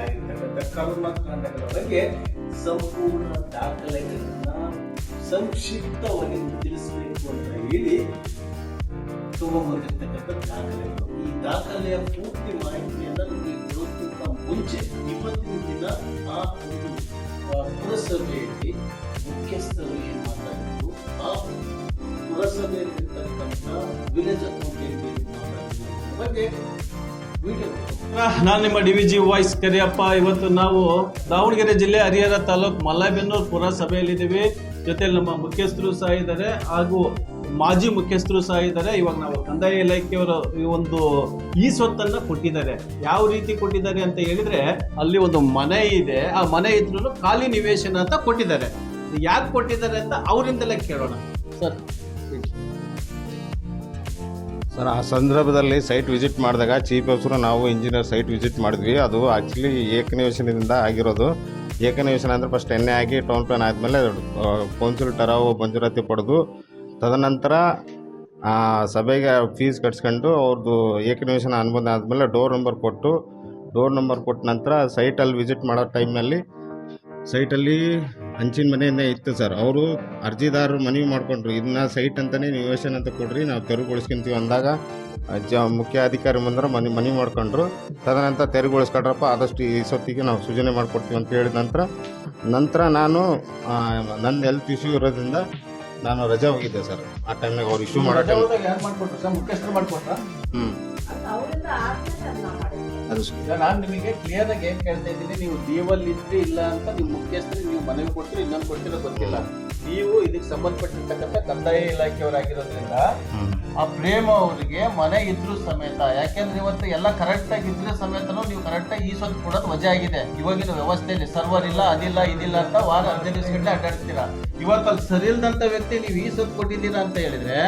ಆಗಿರ್ತಕ್ಕಂಥ ಕರ್ಮಕಾಂಡಗಳ ಬಗ್ಗೆ ಸಂಪೂರ್ಣ ದಾಖಲೆಗಳನ್ನ ಸಂಕ್ಷಿಪ್ತವಾಗಿ ತಿಳಿಸಬೇಕು ಅಂತ ಹೇಳಿ ತಗೊಂಡ್ಬಂದಿರ್ತಕ್ಕಂಥ ದಾಖಲೆಗಳು. ಈ ದಾಖಲೆಯ ಪೂರ್ತಿ ಮಾಹಿತಿಯನ್ನ ನಿಮಗೆ ಕೊಡೋದಕ್ಕಿಂತ ಮುಂಚೆ ಇವತ್ತಿನ ದಿನ ಆ ಒಂದು ಪುರಸಭೆಯಲ್ಲಿ ಮುಖ್ಯಸ್ಥರು ಏನು ಮಾತಾಡಿದ್ರು ಆ ಪುರಸಭೆಯಲ್ಲಿರ್ತಕ್ಕಂಥ ವಿಲೇಜ್ ಅಕೌಂಟೆಂಟ್ ಬಗ್ಗೆ ನಾನು ನಿಮ್ಮ D V G voice Kariyappa. ಇವತ್ತು ನಾವು ದಾವಣಗೆರೆ ಜಿಲ್ಲೆ ಹರಿಹರ ತಾಲೂಕು ಮಲ್ಲಾಬೆನ್ನೂರು ಪುರಸಭೆಯಲ್ಲಿದ್ದೀವಿ. ಜೊತೆಲಿ ನಮ್ಮ ಮುಖ್ಯಸ್ಥರು ಸಹ ಇದ್ದಾರೆ ಹಾಗೂ ಮಾಜಿ ಮುಖ್ಯಸ್ಥರು ಸಹ ಇದ್ದಾರೆ. ಇವಾಗ ನಾವು ಕಂದಾಯ ಇಲಾಖೆಯವರು ಈ ಒಂದು ಈ ಸ್ವತ್ತನ್ನ ಕೊಟ್ಟಿದ್ದಾರೆ. ಯಾವ ರೀತಿ ಕೊಟ್ಟಿದ್ದಾರೆ ಅಂತ ಹೇಳಿದ್ರೆ ಅಲ್ಲಿ ಒಂದು ಮನೆ ಇದೆ. ಆ ಮನೆ ಇದ್ರೂ ಖಾಲಿ ನಿವೇಶನ ಅಂತ ಕೊಟ್ಟಿದ್ದಾರೆ. ಯಾಕೆ ಕೊಟ್ಟಿದ್ದಾರೆ ಅಂತ ಅವರಿಂದಲೇ ಕೇಳೋಣ. ಸರ್ ಸರ್, ಆ ಸಂದರ್ಭದಲ್ಲಿ ಸೈಟ್ ವಿಸಿಟ್ ಮಾಡಿದಾಗ ಚೀಫ್ ಆಫೀಸರು ನಾವು ಇಂಜಿನಿಯರ್ ಸೈಟ್ ವಿಸಿಟ್ ಮಾಡಿದ್ವಿ. ಅದು ಆ್ಯಕ್ಚುಲಿ ಏಕನಿವೇಶನದಿಂದ ಆಗಿರೋದು. ಏಕನಿವೇಶನ ಅಂದರೆ ಫಸ್ಟ್ ಎಣ್ಣೆ ಆಗಿ ಟೌನ್ ಪ್ಲಾನ್ ಆದಮೇಲೆ ಕೌನ್ಸಿಲ್ ಟರಾವು ಮಂಜೂರಾತಿ ಪಡೆದು, ತದನಂತರ ಸಭೆಗೆ ಫೀಸ್ ಕಟ್ಸ್ಕೊಂಡು ಅವ್ರದ್ದು ಏಕನಿವೇಶನ ಅನುಮೋದನೆ ಆದಮೇಲೆ ಡೋರ್ ನಂಬರ್ ಕೊಟ್ಟು ಡೋರ್ ನಂಬರ್ ಕೊಟ್ಟ ನಂತರ ಸೈಟಲ್ಲಿ ವಿಸಿಟ್ ಮಾಡೋ ಟೈಮ್ನಲ್ಲಿ ಸೈಟಲ್ಲಿ ಹಂಚಿನ ಮನೆಯಿಂದ ಇತ್ತು ಸರ್. ಅವರು ಅರ್ಜಿದಾರರು ಮನವಿ ಮಾಡ್ಕೊಂಡ್ರು. ಇದನ್ನ ಸೈಟ್ ಅಂತಾನೆ ನಿವೇಶನ ಅಂತ ಕೊಡ್ರಿ ನಾವು ತೆರವುಗೊಳಿಸ್ಕೊಂತೀವಿ ಅಂದಾಗ ಜ ಮುಖ್ಯ ಅಧಿಕಾರಿ ಬಂದ್ರೆ ಮನೆ ಮನವಿ ಮಾಡ್ಕೊಂಡ್ರು. ತದನಂತರ ತೆರವುಗೊಳಿಸ್ಕೊಡ್ರಪ್ಪ ಆದಷ್ಟು ಈ ಸೊತ್ತಿಗೆ ನಾವು ಸೂಚನೆ ಮಾಡಿಕೊಡ್ತೀವಿ ಅಂತ ಹೇಳಿದ ನಂತರ ನಂತರ ನಾನು ನನ್ನ ಹೆಲ್ತ್ ಇಶ್ಯೂ ಇರೋದ್ರಿಂದ ನಾನು ರಜೆ ಹೋಗಿದ್ದೆ ಸರ್. ಆ ಟೈಮ್ನಾಗ ಅವ್ರು ಇಶ್ಯೂ ಮಾಡೋ ಟೈಮ್ ಹ್ಞೂ ಅದು ನಾನು ನಿಮಗೆ ಕ್ಲಿಯರ್ ಆಗಿ ಏನ್ ಕೇಳ್ತಾ ಇದ್ದೀನಿ ನೀವು ಲೀವಲ್ಲಿ ಇದ್ರಿ ಇಲ್ಲ ಅಂತ ನಿಮ್ಮ ಮುಖ್ಯಸ್ಥರಿಗೆ ನೀವು ಮನವಿ ಕೊಡ್ತೀರಿ ಇನ್ನೊಂದು ಕೊಡ್ತಿರೋ ಗೊತ್ತಿಲ್ಲ. ನೀವು ಇದಕ್ಕೆ ಸಂಬಂಧಪಟ್ಟಿರ್ತಕ್ಕಂಥ ಕಂದಾಯ ಇಲಾಖೆಯವರಾಗಿರೋದ್ರಿಂದ ಆ ಪ್ರೇಮ ಅವರಿಗೆ ಮನೆ ಇದ್ರು ಸಮೇತ ಯಾಕೆಂದ್ರೆ ಇವತ್ತು ಎಲ್ಲ ಕರೆಕ್ಟ್ ಆಗಿ ಇದ್ರೆ ಸಮೇತನೂ ನೀವು ಕರೆಕ್ಟ್ ಆಗಿ ಈ ಸ್ವತ್ತು ಕೊಡೋದು ವಜೆ ಆಗಿದೆ. ಇವಾಗಿನ ವ್ಯವಸ್ಥೆಯಲ್ಲಿ ಸರ್ವರ್ ಇಲ್ಲ ಅದಿಲ್ಲ ಇದಿಲ್ಲ ಅಂತ ವಾರ ಹದಿನೈದು ದಿವಸ ಗಂಟೆ ಅಡ್ಡಾಡ್ತೀರಾ? ಇವತ್ತು ಅಲ್ಲಿ ಸರಿ ಇಲ್ದಂತ ವ್ಯಕ್ತಿ ನೀವು ಈ ಸ್ವತ್ತು ಕೊಟ್ಟಿದ್ದೀರಾ ಅಂತ ಹೇಳಿದ್ರೆ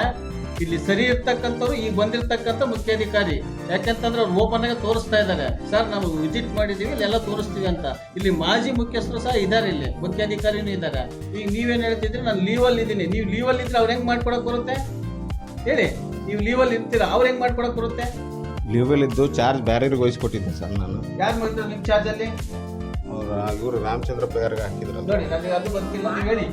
ಇಲ್ಲಿ ಸರಿ ಇರ್ತಕ್ಕಂಥವ್ರು ಈಗ ಬಂದಿರ್ತಕ್ಕಂಥ ಮುಖ್ಯಾಧಿಕಾರಿ. ಯಾಕೆಂತಂದ್ರೆ ಅವ್ರು ಓಪನ್ ಆಗಿ ತೋರಿಸ್ತಾ ಇದ್ದಾರೆ. ಸರ್ ನಾವು ವಿಸಿಟ್ ಮಾಡಿದೀವಿ ಇಲ್ಲೆಲ್ಲ ತೋರಿಸ್ತೀವಿ ಅಂತ. ಇಲ್ಲಿ ಮಾಜಿ ಮುಖ್ಯಸ್ಥರು ಸಹ ಇದ್ದಾರೆ ಇಲ್ಲಿ. ಮುಖ್ಯಾಧಿಕಾರಿನೂ ಇದ್ದಾರೆ. ಈಗ ನೀವೇನು ಹೇಳ್ತಿದ್ರಿ ನಾನು ಲೀವಲ್ಲಿ ಇದ್ದೀನಿ. ನೀವು ಲೀವಲ್ಲಿ ಇದ್ರೆ ಅವ್ರು ಹೆಂಗೆ ಮಾಡ್ಕೊಡಕ್ ಬರುತ್ತೆ? ಹೇಳಿ. ನೀವು ಲೀವಲ್ಲಿ ಇರ್ತೀರಾ? ಅವ್ರು ಹೆಂಗೆ ಮಾಡ್ಕೊಡಕ್ ಬರುತ್ತೆ? ಲೀವಲ್ಲಿದ್ದು ಚಾರ್ಜ್ ಬೇರೆಯವ್ರಿಗೆ ವಹಿಸ್ಕೊಟ್ಟಿದ್ದೆ ಸರ್ ನಾನು. ಯಾರು ಮಾಡಿದ್ರು ನಿಮ್ಮ ಚಾರ್ಜ್ ಅಲ್ಲಿ? ಅವ್ರು ಇವರು ರಾಮಚಂದ್ರ ಪೇರ್ಗೆ ಹಾಕಿದ್ರು ನೋಡಿ ನನಗೆ ಅದು ಬಂತಿಲ್ಲ ಹೇಳಿ.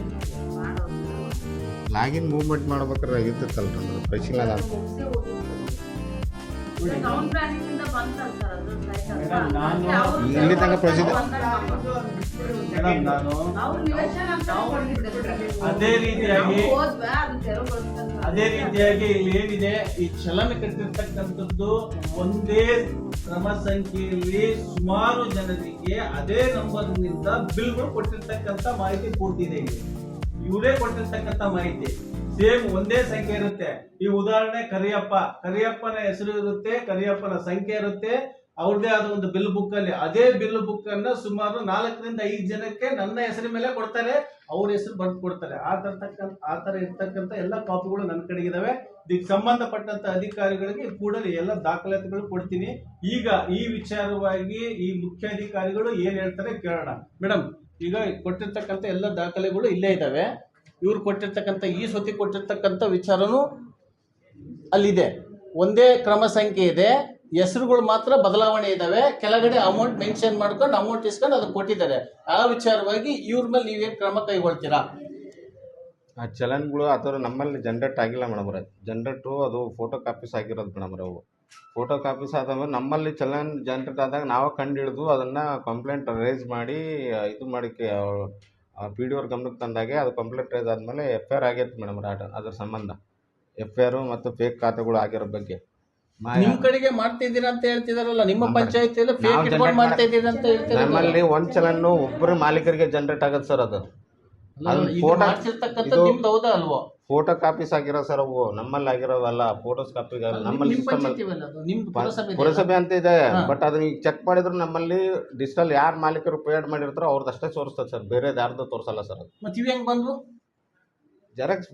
ಲಾಗಿನ್ ಮೂವ್ಮೆಂಟ್ ಮಾಡ್ಬೇಕಾದ್ರೆ ಆಗಿರ್ತಿತ್ತಲ್ಲ ಅಂದ್ರೆ ಅಲ್ಲ ನಾನು ಇಲ್ಲಿ ತನಕ ಪ್ರಸಿದ್ಧ-. ಅದೇ ರೀತಿಯಾಗಿ. ಅದೇ ರೀತಿಯಾಗಿ ಇಲ್ಲಿ ಏನಿದೆ ಈ ಚಲನೆ ಕಟ್ಟಿರ್ತಕ್ಕಂಥದ್ದು ಒಂದೇ ಕ್ರಮ ಸಂಖ್ಯೆಯಲ್ಲಿ ಸುಮಾರು ಜನರಿಗೆ ಅದೇ ನಂಬರ್ನಿಂದ ಬಿಲ್ಗಳು ಕೊಟ್ಟಿರ್ತಕ್ಕಂಥ ಮಾಹಿತಿ ಪೂರ್ತಿ ಇದೆ ಇಲ್ಲಿ ಇವರೇ ಕೊಟ್ಟಿರ್ತಕ್ಕಂಥ ಮಾಹಿತಿ. ಸೇಮ್ ಒಂದೇ ಸಂಖ್ಯೆ ಇರುತ್ತೆ. ಈ ಉದಾಹರಣೆ ಕರಿಯಪ್ಪ. ಕರಿಯಪ್ಪನ ಹೆಸರು ಇರುತ್ತೆ, ಕರಿಯಪ್ಪನ ಸಂಖ್ಯೆ ಇರುತ್ತೆ. ಅವ್ರದೇ ಆದ ಒಂದು ಬಿಲ್ ಬುಕ್ ಅಲ್ಲಿ ಅದೇ ಬಿಲ್ ಬುಕ್ ಅನ್ನ ಸುಮಾರು ನಾಲ್ಕರಿಂದ ಐದು ಜನಕ್ಕೆ ನನ್ನ ಹೆಸರಿನ ಮೇಲೆ ಕೊಡ್ತಾರೆ, ಅವ್ರ ಹೆಸರು ಬರ್ದು ಕೊಡ್ತಾರೆ. ಆ ತರ್ತಕ್ಕಂಥ ಆ ತರ ಇರ್ತಕ್ಕಂಥ ಎಲ್ಲ ಕಾಪಿಗಳು ನನ್ನ ಕಡೆಗಿದಾವೆ ಇದಕ್ಕೆ ಸಂಬಂಧಪಟ್ಟಂತ ಅಧಿಕಾರಿಗಳಿಗೆ ಕೂಡಲೇ ಎಲ್ಲ ದಾಖಲಾತಿಗಳು ಕೊಡ್ತೀನಿ. ಈಗ ಈ ವಿಚಾರವಾಗಿ ಈ ಮುಖ್ಯಾಧಿಕಾರಿಗಳು ಏನ್ ಹೇಳ್ತಾರೆ ಕೇಳೋಣ. ಮೇಡಮ್ ಈಗ ಕೊಟ್ಟಿರ್ತಕ್ಕಂಥ ಎಲ್ಲ ದಾಖಲೆಗಳು ಇಲ್ಲೇ ಇದ್ದಾವೆ. ಇವ್ರು ಕೊಟ್ಟಿರ್ತಕ್ಕಂಥ ಈ ಸತಿ ಕೊಟ್ಟಿರ್ತಕ್ಕಂಥ ವಿಚಾರನೂ ಅಲ್ಲಿದೆ. ಒಂದೇ ಕ್ರಮ ಸಂಖ್ಯೆ ಇದೆ. ಹೆಸರುಗಳು ಮಾತ್ರ ಬದಲಾವಣೆ ಇದಾವೆ ಕೆಳಗಡೆ ಅಮೌಂಟ್ ಮೆನ್ಷನ್ ಮಾಡ್ಕೊಂಡು ಅಮೌಂಟ್ ಇಸ್ಕೊಂಡು ಅದು ಕೊಟ್ಟಿದ್ದಾರೆ. ಆ ವಿಚಾರವಾಗಿ ಇವ್ರ ಮೇಲೆ ನೀವೇನು ಕ್ರಮ ಕೈಗೊಳ್ತೀರಾ? ಆ ಚಲನ್ಗಳು ಆ ಥರ ನಮ್ಮಲ್ಲಿ ಜನ್ರೇಟ್ ಆಗಿಲ್ಲ ಮೇಡಮ್ರೆ ಜನ್ರೇಟು ಅದು ಫೋಟೋ ಕಾಪೀಸ್ ಆಗಿರೋದು ಮೇಡಮ್ರೆ ಅವು. ಫೋಟೋ ಕಾಪೀಸ್ ಆದಮೇಲೆ ನಮ್ಮಲ್ಲಿ ಚಲನ್ ಜನ್ರೇಟ್ ಆದಾಗ ನಾವೇ ಕಂಡು ಹಿಡಿದು ಅದನ್ನು ಕಂಪ್ಲೇಂಟ್ ರೈಸ್ ಮಾಡಿ ಇದು ಮಾಡಕ್ಕೆ ಪಿ ಡಿ ಅವ್ರ ಗಮನಕ್ಕೆ ತಂದಾಗೆ ಅದು ಕಂಪ್ಲೇಂಟ್ ರೈಸ್ ಆದಮೇಲೆ ಎಫ್ ಐ ಆರ್ ಆಗೈತೆ ಮೇಡಮ್ ಅದ್ರ ಸಂಬಂಧ. ಎಫ್ ಐ ಆರು ಮತ್ತು ಫೇಕ್ ಖಾತೆಗಳು ಆಗಿರೋ ಬಗ್ಗೆ. ನಿಮ್ ಕಡೆಗೆ ಮಾಡ್ತಿದ್ದೀರಾ ಅಂತ ಹೇಳ್ತಿದಾರಲ್ಲ ನಿಮ್ಮ ಪಂಚಾಯತಿಯಲ್ಲಿ ಫೇಕ್ ನಾವು generate ಮಾಡ್ತಾ ಇದ್ದೀರಾ ಅಂತ ಹೇಳ್ತಿದಾರಲ್ಲ. ನಮ್ಮಲ್ಲಿ ಒಂದ್ ಚಲನ್ನು ಒಬ್ಬರು ಮಾಲೀಕರಿಗೆ ಜನ್ರೇಟ್ ಆಗತ್ತೆ ಸರ್ ಅದು. ಅಲ್ಲ, ಮಾಡ್ತಿರ್ತಕ್ಕಂಥದ್ದು ಇದು- ನಿಮ್ದು ಹೌದಾ ಅಲ್ವೋ? ಫೋಟೋ ಕಾಪೀಸ್ ಆಗಿರೋ ಸರ್ ಅವು ನಮ್ಮಲ್ಲಿ ಆಗಿರೋವಲ್ಲ ಫೋಟೋಸ್ ಕಾಪಿ ನಮ್ಮಲ್ಲಿ ಪುರಸಭೆ ಅಂತ ಇದೆ ಬಟ್ ಅದನ್ನ ಈಗ ಚೆಕ್ ಮಾಡಿದ್ರು ನಮ್ಮಲ್ಲಿ ಡಿಜಿಟಲ್ ಯಾರು ಮಾಲೀಕರು ಪೇಡ್ ಮಾಡಿರ್ತಾರೋ ಅವ್ರದ್ದು ಅಷ್ಟೇ ತೋರಿಸ್ತದೆ ಸರ್ ಬೇರೆ ಯಾರ್ದು ತೋರಿಸಲ್ಲ ಸರ್ ಅದು. ಮತ್ತೆ ಹೆಂಗ್ ಬಂದ್ವು? ಜೆರಾಕ್ಸ್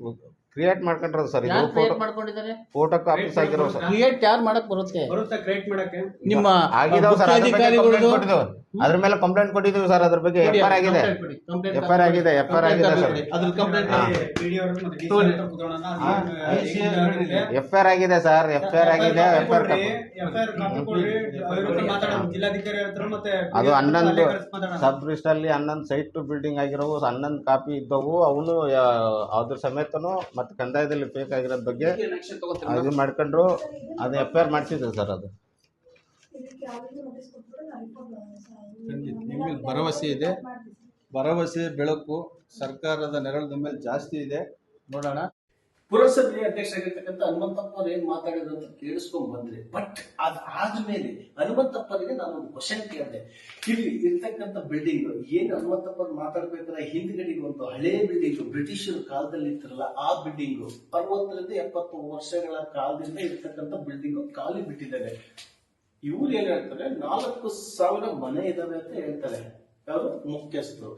ಕ್ರಿಯೇಟ್ ಮಾಡ್ಕೊಂಡ್ರ ಸರ್ ಇದು ಫೋಟೋ ಕ್ರಿಯೇಟ್ ಮಾಡ್ಕೊಂಡಿದ್ದಾರೆ? ಫೋಟೋ ಕಾಪೀಸ್ ಆಗಿರೋ ಸರ್. ಕ್ರಿಯೇಟ್ ಯಾರು ಮಾಡಕ್ ಬರುತ್ತೆ? ಬರುತ್ತಾ ಕ್ರಿಯೇಟ್ ಮಾಡಕ್ಕೆ. ನಿಮ್ಮ ಆಗಿದಾವ್ ಸರ್ ಅದ್ರ ಅದ್ರ ಮೇಲೆ ಕಂಪ್ಲೇಂಟ್ ಕೊಟ್ಟಿದ್ದೀವಿ ಸರ್ ಅದ್ರ ಬಗ್ಗೆ ಎಫ್ ಆರ್ ಆಗಿದೆ ಎಫ್ ಆರ್ ಆಗಿದೆ ಎಫ್ ಆರ್ ಆಗಿದೆ ಸರ್ ಅದ್ರ ಕಂಪ್ಲೇಂಟ್ ಹಾ. ಎಫ್ ಆರ್ ಆಗಿದೆ ಸರ್ ಎಫ್ ಆರ್ ಆಗಿದೆ ಎಫ್ ಆರ್ ಅದು ಹನ್ನೊಂದು ಸಬ್ ರಿಜಿಸ್ಟರ್ ಅಲ್ಲಿ ಹನ್ನೊಂದು ಸೈಟ್ ಟು ಬಿಲ್ಡಿಂಗ್ ಆಗಿರೋವು ಹನ್ನೊಂದು ಕಾಪಿ ಇದ್ದವು ಅವನು ಅದ್ರ ಸಮೇತನು ಮತ್ತೆ ಕಂದಾಯದಲ್ಲಿ ಫೇಕ್ ಆಗಿರೋದ್ ಬಗ್ಗೆ ಅದು ಮಾಡ್ಕೊಂಡ್ರು ಅದು ಎಫ್ ಐ ಆರ್ ಮಾಡ್ಸಿದ್ರು ಸರ್ ಅದು ನಿಮ್ಮ ಮೇಲೆ ಭರವಸೆ ಇದೆ. ಭರವಸೆ ಬೆಳಕು ಸರ್ಕಾರದ ನೆರಳು ಮೇಲೆ ಜಾಸ್ತಿ ಇದೆ. ನೋಡೋಣ. ಪುರಸಭೆ ಅಧ್ಯಕ್ಷರಾಗಿರ್ತಕ್ಕಂಥ ಹನುಮಂತಪ್ಪರು ಏನ್ ಮಾತಾಡಿದ್ರು ಅಂತ ಕೇಳಿಸ್ಕೊಂಡ್ ಬಂದ್ರೆ. ಬಟ್ ಅದಾದ್ಮೇಲೆ ಹನುಮಂತಪ್ಪರಿಗೆ ನಾನು ಒಂದು ಕ್ವಶನ್ ಕೇಳಿದೆ. ಇಲ್ಲಿ ಇರ್ತಕ್ಕಂಥ ಬಿಲ್ಡಿಂಗ್ ಏನ್ ಹನುಮಂತಪ್ಪ ಮಾತಾಡ್ಬೇಕಾದ್ರೆ ಹಿಂದ್ಗಡೆ ಒಂದು ಹಳೆ ಬಿಲ್ಡಿಂಗ್ ಬ್ರಿಟಿಷರ ಕಾಲದಲ್ಲಿ ಇತ್ತಲ್ಲ ಆ ಬಿಲ್ಡಿಂಗ್ ಅರವತ್ತರಿಂದ ಎಪ್ಪತ್ತು ವರ್ಷಗಳ ಕಾಲದಿಂದ ಇರ್ತಕ್ಕಂಥ ಬಿಲ್ಡಿಂಗ್ ಖಾಲಿ ಬಿಟ್ಟಿದ್ದಾರೆ ಇವ್ರು ಏನ್ ಹೇಳ್ತಾರೆ? ನಾಲ್ಕು ಸಾವಿರ ಮನೆ ಇದಾವೆ ಅಂತ ಹೇಳ್ತಾರೆ. ಯಾರು ಮುಖ್ಯಸ್ಥರು.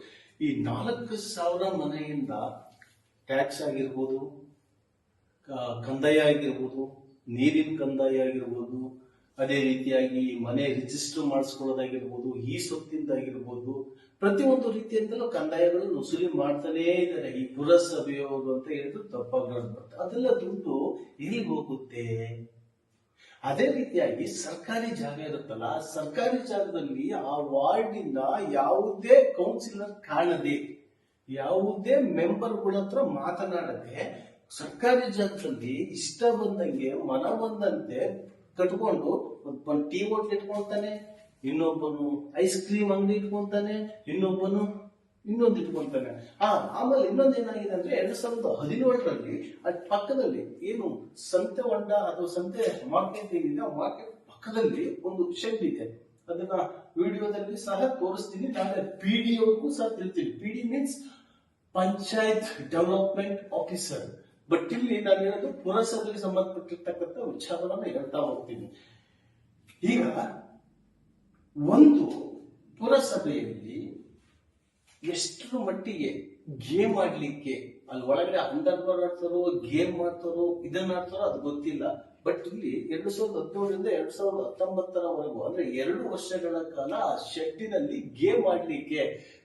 ಈ ನಾಲ್ಕು ಸಾವಿರ ಮನೆಯಿಂದ ಟ್ಯಾಕ್ಸ್ ಆಗಿರ್ಬೋದು ಕಂದಾಯ ಆಗಿರ್ಬೋದು, ನೀರಿನ ಕಂದಾಯ ಆಗಿರ್ಬೋದು, ಅದೇ ರೀತಿಯಾಗಿ ಮನೆ ರಿಜಿಸ್ಟರ್ ಮಾಡಿಸ್ಕೊಳ್ಳೋದಾಗಿರ್ಬೋದು, ಈ ಸೊತ್ತಿಂದ ಆಗಿರ್ಬೋದು ಪ್ರತಿಯೊಂದು ರೀತಿಯಿಂದಲೂ ಕಂದಾಯಗಳು ವಸೂಲಿ ಮಾಡ್ತಾನೇ ಇದ್ದಾರೆ ಈ ಪುರಸಭೆಯವರು ಅಂತ ಹೇಳಿದ್ರು ತಪ್ಪಾಗ್ಲಾರ್ದು ಅದೆಲ್ಲ ದುಡ್ಡು ಎಲ್ಲಿಗೆ ಹೋಗುತ್ತೆ? ಅದೇ ರೀತಿಯಾಗಿ ಸರ್ಕಾರಿ ಜಾಗ ಇರುತ್ತಲ್ಲ, ಸರ್ಕಾರಿ ಜಾಗದಲ್ಲಿ ಆ ವಾರ್ಡಿನ ಯಾವುದೇ ಕೌನ್ಸಿಲರ್ ಕಾಣದೆ, ಯಾವುದೇ ಮೆಂಬರ್ಗಳ ಹತ್ರ ಮಾತನಾಡದೆ, ಸರ್ಕಾರಿ ಜಾಗದಲ್ಲಿ ಇಷ್ಟ ಬಂದಂಗೆ ಮನ ಬಂದಂತೆ ಕಟ್ಕೊಂಡು ಟೀ ಹೋಟ್ಲ್ ಇಟ್ಕೊಳ್ತಾನೆ, ಇನ್ನೊಬ್ಬನು ಐಸ್ ಕ್ರೀಮ್ ಅಂಗಡಿ ಇಟ್ಕೊಳ್ತಾನೆ, ಇನ್ನೊಬ್ಬನು ಇನ್ನೊಂದು ಇಟ್ಕೊಂತಾನೆ ಆ, ಆಮೇಲೆ ಇನ್ನೊಂದು ಏನಾಗಿದೆ ಅಂದ್ರೆ ಎರಡ್ ಸಾವಿರದ ಹದಿನೇಳರಲ್ಲಿ ಅದ್ ಪಕ್ಕದಲ್ಲಿ ಏನು ಸಂತೆ ಹೊಂಡ ಅಥವಾ ಸಂತೆ ಮಾರ್ಕೆಟ್ ಏನಿದೆ, ಆ ಮಾರ್ಕೆಟ್ ಪಕ್ಕದಲ್ಲಿ ಒಂದು ಶೆಡ್ ಇದೆ. ಅದನ್ನ ವಿಡಿಯೋದಲ್ಲಿ ಸಹ ತೋರಿಸ್ತೀನಿ. ನಾಳೆ ಪಿ ಡಿ ಸಹ ತಿಳ್ತೀನಿ. P D means panchayat development officer. But ಇಲ್ಲಿ ನಾನು ಹೇಳೋದು ಪುರಸಭೆಗೆ ಸಂಬಂಧಪಟ್ಟಿರ್ತಕ್ಕಂಥ ವಿಚಾರವನ್ನ ಹೇಳ್ತಾ ಹೋಗ್ತೀನಿ. ಈಗ, ಒಂದು ಪುರಸಭೆಯಲ್ಲಿ ಎಷ್ಟರ ಮಟ್ಟಿಗೆ ಗೇಮ್ ಆಡ್ಲಿಕ್ಕೆ ಅಲ್ಲಿ ಒಳಗಡೆ ಅಂಡರ್ ಆಡ್ತಾರೋ ಗೇಮ್ ಮಾಡ್ತಾರೋ ಇದನ್ನ ಆಡ್ತಾರೋ ಅದು ಗೊತ್ತಿಲ್ಲ. ಬಟ್ ಇಲ್ಲಿ ಎರಡು ಸಾವಿರದ ಹದಿನೇಳರಿಂದ ಎರಡು ಸಾವಿರದ ಹತ್ತೊಂಬತ್ತರವರೆಗೂ, ಅಂದ್ರೆ ಎರಡು ವರ್ಷಗಳ ಕಾಲ ಆ ಶೆಟ್ಟಿನಲ್ಲಿ ಗೇಮ್ ಆಡ್ಲಿಕ್ಕೆ.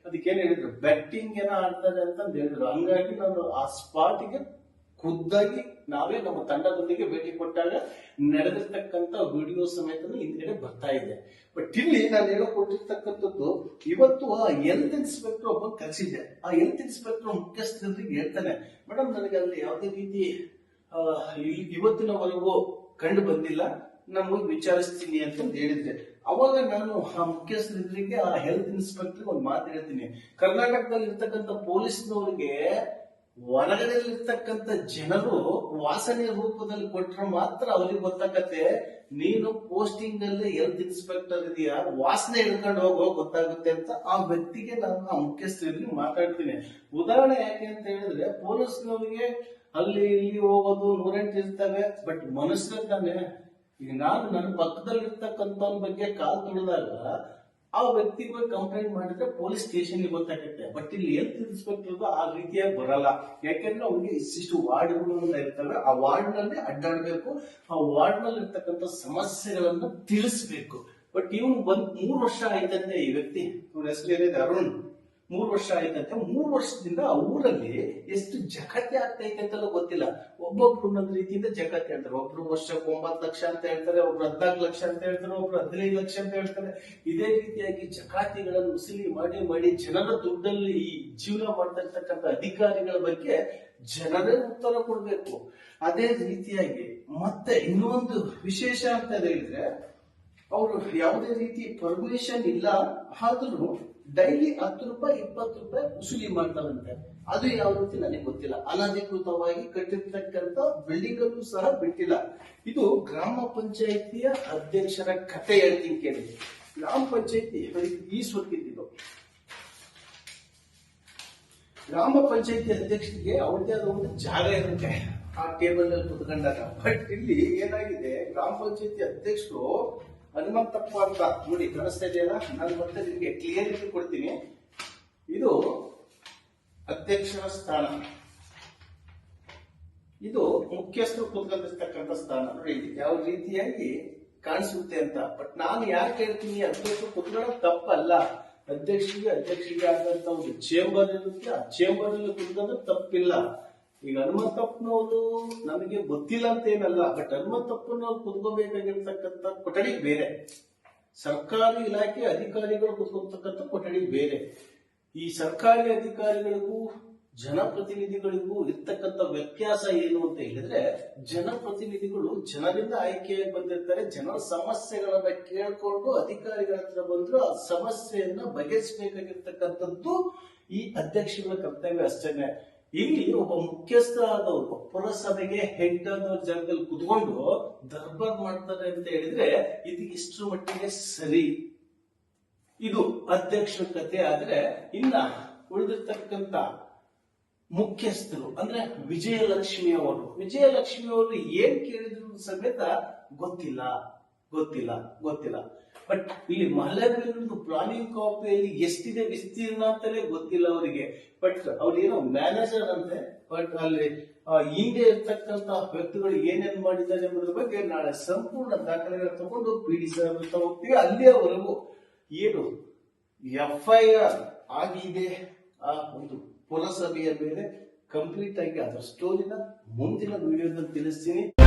ಅದಕ್ಕೇನ್ ಹೇಳಿದ್ರು? ಬೆಟ್ಟಿಂಗ್ ಏನೋ ಆಡ್ತಾರೆ ಅಂತ ಹೇಳಿದ್ರು. ಹಂಗಾಗಿ ನಾನು ಆ ಸ್ಪಾಟಿಗೆ ಖುದ್ದಾಗಿ ನಾವೇ ನಮ್ಮ ತಂಡದೊಂದಿಗೆ ಭೇಟಿ ಕೊಟ್ಟಾಗ ನಡೆದಿರ್ತಕ್ಕಂಥ ವಿಡಿಯೋ ಸಮೇತ ಹಿಂದ್ಗಡೆ ಬರ್ತಾ ಇದೆ. ಬಟ್ ಇಲ್ಲಿ ನಾನು ಹೇಳಿಕೊಟ್ಟಿರ್ತಕ್ಕಂಥದ್ದು ಇವತ್ತು ಆ ಹೆಲ್ತ್ ಇನ್ಸ್ಪೆಕ್ಟರ್ ಒಬ್ಬ ಕಲಿಸಿದ್ದೆ ಆ ಹೆಲ್ತ್ ಇನ್ಸ್ಪೆಕ್ಟರ್ ಮುಖ್ಯಸ್ಥರಿಗೆ ಹೇಳ್ತಾನೆ ಮೇಡಮ್ ನನಗೆ ಅಲ್ಲಿ ಯಾವುದೇ ರೀತಿ ಇವತ್ತಿನವರೆಗೂ ಕಂಡು ಬಂದಿಲ್ಲ. ನಾನು ವಿಚಾರಿಸ್ತೀನಿ ಅಂತ ಹೇಳಿದ್ರೆ ಅವಾಗ ನಾನು ಆ ಮುಖ್ಯಸ್ಥರಿಗೆ ಆ ಹೆಲ್ತ್ ಇನ್ಸ್ಪೆಕ್ಟರ್ ಒಂದು ಮಾತು ಹೇಳ್ತೀನಿ. ಕರ್ನಾಟಕದಲ್ಲಿ ಇರ್ತಕ್ಕಂಥ ಪೊಲೀಸ್ನವರಿಗೆ ಹೊರಗಡೆ ಇರ್ತಕ್ಕಂಥ ಜನರು ವಾಸನೆ ರೂಪದಲ್ಲಿ ಕೊಟ್ಟರೆ ಮಾತ್ರ ಅವ್ರಿಗೆ ಗೊತ್ತಾಗತ್ತೆ, ನೀನು ಪೋಸ್ಟಿಂಗ್ ಅಲ್ಲಿ ಹೆಲ್ತ್ ಇನ್ಸ್ಪೆಕ್ಟರ್ ಇದೆಯಾ, ವಾಸನೆ ಹಿಡ್ಕೊಂಡು ಹೋಗೋ ಗೊತ್ತಾಗುತ್ತೆ ಅಂತ ಆ ವ್ಯಕ್ತಿಗೆ ನಾನು ಆ ಮುಖ್ಯಸ್ಥರಲ್ಲಿ ಮಾತಾಡ್ತೀನಿ. ಉದಾಹರಣೆ ಯಾಕೆ ಅಂತ ಹೇಳಿದ್ರೆ, ಪೊಲೀಸ್ನವರಿಗೆ ಅಲ್ಲಿ ಇಲ್ಲಿ ಹೋಗೋದು ನೂರೆಂಟು ಇರ್ತವೆ ಬಟ್ ಮನುಷ್ಯರ ತಾನೆ. ಈಗ ನಾನು ನನ್ನ ಪಕ್ಕದಲ್ಲಿ ಇರ್ತಕ್ಕಂಥವ್ನ ಬಗ್ಗೆ ಕಾಲ್ ತುಳಿದಾಗ ಆ ವ್ಯಕ್ತಿಗಳು ಕಂಪ್ಲೇಂಟ್ ಮಾಡಿದ್ರೆ ಪೊಲೀಸ್ ಸ್ಟೇಷನ್ ಗೊತ್ತಾಗುತ್ತೆ. ಬಟ್ ಇಲ್ಲಿ ಹೆಲ್ತ್ ಇನ್ಸ್ಪೆಕ್ಟರ್ ಆ ರೀತಿಯಾಗಿ ಬರಲ್ಲ. ಯಾಕೆಂದ್ರೆ ಅವ್ರಿಗೆ ಇಷ್ಟಿಷ್ಟು ವಾರ್ಡ್ಗಳು ಅಂತ ಇರ್ತವೆ. ಆ ವಾರ್ಡ್ನಲ್ಲಿ ಅಡ್ಡಾಡ್ಬೇಕು. ಆ ವಾರ್ಡ್ನಲ್ಲಿ ಇರ್ತಕ್ಕಂಥ ಸಮಸ್ಯೆಗಳನ್ನು ತಿಳಿಸ್ಬೇಕು. ಬಟ್ ಇವನು ಬಂದ್ ಮೂರು ವರ್ಷ ಆಯ್ತಂತೆ ಈ ವ್ಯಕ್ತಿ. ಇವ್ರ ಹೆಸರು ಏನಿದೆ? ಅರುಣ್. ಮೂರ್ ವರ್ಷ ಆಯ್ತಂತೆ, ಮೂರು ವರ್ಷದಿಂದ ಆ ಊರಲ್ಲಿ ಎಷ್ಟು ಜಗತ್ತೆ ಆಗ್ತೈತೆ ಅಂತಲೂ ಗೊತ್ತಿಲ್ಲ. ಒಬ್ಬೊಬ್ರು ಒಂದೊಂದು ರೀತಿಯಿಂದ ಜಗತ್ತೆ ಹೇಳ್ತಾರೆ ಒಬ್ರು ವರ್ಷಕ್ಕೆ ಒಂಬತ್ತು ಲಕ್ಷ ಅಂತ ಹೇಳ್ತಾರೆ, ಒಬ್ರು ಹದ್ನಾಲ್ಕು ಲಕ್ಷ ಅಂತ ಹೇಳ್ತಾರೆ, ಒಬ್ರು ಹದಿನೈದು ಲಕ್ಷ ಅಂತ ಹೇಳ್ತಾರೆ. ಇದೇ ರೀತಿಯಾಗಿ ಜಕಾತಿಗಳನ್ನು ಉಸಿಲಿ ಮಾಡಿ ಮಾಡಿ ಜನರ ದುಡ್ಡಲ್ಲಿ ಈ ಜೀವನ ಮಾಡ್ತಿರ್ತಕ್ಕಂಥ ಅಧಿಕಾರಿಗಳ ಬಗ್ಗೆ ಜನರೇ ಉತ್ತರ ಕೊಡ್ಬೇಕು. ಅದೇ ರೀತಿಯಾಗಿ ಮತ್ತೆ ಇನ್ನೊಂದು ವಿಶೇಷ ಅಂತ ಹೇಳಿದ್ರೆ, ಅವರು ಯಾವುದೇ ರೀತಿ ಪರ್ಮಿಷನ್ ಇಲ್ಲ, ಆದ್ರೂ ಡೈಲಿ ಹತ್ತು ರೂಪಾಯಿ, ಇಪ್ಪತ್ತು ರೂಪಾಯಿ ವಸೂಲಿ ಮಾಡ್ತಾರಂತೆ. ಅದು ಯಾವ ರೀತಿ ನನಗೆ ಗೊತ್ತಿಲ್ಲ. ಅನಧಿಕೃತವಾಗಿ ಕಟ್ಟಿರ್ತಕ್ಕಂಥ ಬಿಲ್ಡಿಂಗ್ ಅನ್ನು ಸಹ ಬಿಟ್ಟಿಲ್ಲ. ಇದು ಗ್ರಾಮ ಪಂಚಾಯಿತಿಯ ಅಧ್ಯಕ್ಷರ ಕತೆ ಹೇಳ್ತೀನಿ ಕೇಳಿ ಗ್ರಾಮ ಪಂಚಾಯಿತಿ ಈ ಸ್ವತ್ತಿದ್ದು ಗ್ರಾಮ ಪಂಚಾಯತಿ ಅಧ್ಯಕ್ಷರಿಗೆ ಅವ್ರದೇ ಆದ ಒಂದು ಜಾಗ ಇರುತ್ತೆ. ಆ ಟೇಬಲ್ ಅಲ್ಲಿ ಕುತ್ಕೊಂಡಾಗ. ಬಟ್ ಇಲ್ಲಿ ಏನಾಗಿದೆ, ಗ್ರಾಮ ಪಂಚಾಯತಿ ಅಧ್ಯಕ್ಷರು ಹನುಮಂತಪ್ಪ ಅಂತ ನೋಡಿ ಕಾಣಿಸ್ತಾ ಇದೆಯಲ್ಲ? ನಾನು ಮತ್ತೆ ನಿಮಗೆ ಕ್ಲಿಯರಿಟಿ ಕೊಡ್ತೀನಿ. ಇದು ಅಧ್ಯಕ್ಷರ ಸ್ಥಾನ. ಇದು ಮುಖ್ಯಸ್ಥರು ಕೂತ್ಕೊಂಡಿರ್ತಕ್ಕಂಥ ಸ್ಥಾನ. ನೋಡಿ ಯಾವ ರೀತಿಯಾಗಿ ಕಾಣಿಸುತ್ತೆ ಅಂತ. ಬಟ್ ನಾನು ಯಾಕೆ ಹೇಳ್ತೀನಿ ಅಧ್ಯಕ್ಷರು ಕುತ್ಕೊಳ್ಳೋದು ತಪ್ಪಲ್ಲ. ಅಧ್ಯಕ್ಷರಿಗೆ ಅಧ್ಯಕ್ಷರಿಗೆ ಆದಂತ ಒಂದು ಚೇಂಬರ್ ಇರುತ್ತೆ. ಆ ಚೇಂಬರ್ ಅಲ್ಲಿ ಕುತ್ಕೊಂಡ್ರೆ ತಪ್ಪಿಲ್ಲ. ಈಗ ಹನುಮಂತಪ್ಪನವರು ನಮಗೆ ಗೊತ್ತಿಲ್ಲ ಅಂತ ಏನಲ್ಲ ಬಟ್ ಹನುಮಂತಪ್ಪನವ್ರು ಕುತ್ಕೋಬೇಕಾಗಿರ್ತಕ್ಕಂಥ ಕೊಠಡಿ ಬೇರೆ. ಸರ್ಕಾರಿ ಇಲಾಖೆ ಅಧಿಕಾರಿಗಳು ಕುತ್ಕೋತಕ್ಕಂಥ ಕೊಠಡಿ ಬೇರೆ. ಈ ಸರ್ಕಾರಿ ಅಧಿಕಾರಿಗಳಿಗೂ, ಜನಪ್ರತಿನಿಧಿಗಳಿಗೂ ಇರ್ತಕ್ಕಂಥ ವ್ಯತ್ಯಾಸ ಏನು ಅಂತ ಹೇಳಿದ್ರೆ, ಜನಪ್ರತಿನಿಧಿಗಳು ಜನರಿಂದ ಆಯ್ಕೆಯಾಗಿ ಬಂದಿರ್ತಾರೆ, ಜನರ ಸಮಸ್ಯೆಗಳನ್ನ ಕೇಳ್ಕೊಂಡು ಅಧಿಕಾರಿಗಳ ಹತ್ರ ಬಂದ್ರು ಆ ಸಮಸ್ಯೆಯನ್ನ ಬಗೆಹರಿಸಬೇಕಾಗಿರ್ತಕ್ಕಂಥದ್ದು ಈ ಅಧ್ಯಕ್ಷರ ಕರ್ತವ್ಯ ಅಷ್ಟೇನೆ. ಇಲ್ಲಿ ಒಬ್ಬ ಮುಖ್ಯಸ್ಥರಾದವರು ಪುರಸಭೆಗೆ ಹೆಡ್ ಅನ್ನೋ ಜಾಗದಲ್ಲಿ ಕುತ್ಕೊಂಡು ದರ್ಬಾರ್ ಮಾಡ್ತಾರೆ ಅಂತ ಹೇಳಿದ್ರೆ ಇದು ಇಷ್ಟರ ಮಟ್ಟಿಗೆ ಸರಿ. ಇದು ಅಧ್ಯಕ್ಷ ಕತೆ ಆದ್ರೆ ಇನ್ನ ಉಳಿದಿರ್ತಕ್ಕಂತ ಮುಖ್ಯಸ್ಥರು, ಅಂದ್ರೆ ವಿಜಯಲಕ್ಷ್ಮಿ ಅವರು. ವಿಜಯಲಕ್ಷ್ಮಿ ಅವರು ಏನ್ ಕೇಳಿದ್ರು ಸಮೇತ ಗೊತ್ತಿಲ್ಲ ಗೊತ್ತಿಲ್ಲ ಗೊತ್ತಿಲ್ಲ. ಬಟ್ ಇಲ್ಲಿ ಮಲೆಬೆನ್ನೂರು ಪ್ರಾಣಿ ಕಾಪಿಯಲ್ಲಿ ಎಷ್ಟಿದೆ ವಿಸ್ತೀರ್ಣ ಅಂತಲೇ ಗೊತ್ತಿಲ್ಲ ಅವರಿಗೆ. ಬಟ್ ಅವ್ರೇನೋ ಮ್ಯಾನೇಜರ್ ಅಂತೆ ಬಟ್ ಅಲ್ಲಿ ಹಿಂದೆ ಇರ್ತಕ್ಕಂತ ವ್ಯಕ್ತಿಗಳು ಏನೇನ್ ಮಾಡಿದ್ದಾರೆ ಎಂಬುದ್ರ ಬಗ್ಗೆ ನಾಳೆ ಸಂಪೂರ್ಣ ದಾಖಲೆಗಳು ತಗೊಂಡು ಪಿ ಸರ್ ಹೋಗ್ತೀವಿ. ಅಲ್ಲಿಯವರೆಗೂ ಏನು ಎಫ್ ಐ ಆರ್ ಆಗಿದೆ, ಆ, ಒಂದು ಪುರಸಭೆಯ ಮೇಲೆ ಕಂಪ್ಲೀಟ್ ಆಗಿ ಅದರ ಸ್ಟೋರಿನ ಮುಂದಿನ ವಿಡಿಯೋದಲ್ಲಿ ತಿಳಿಸ್ತೀನಿ.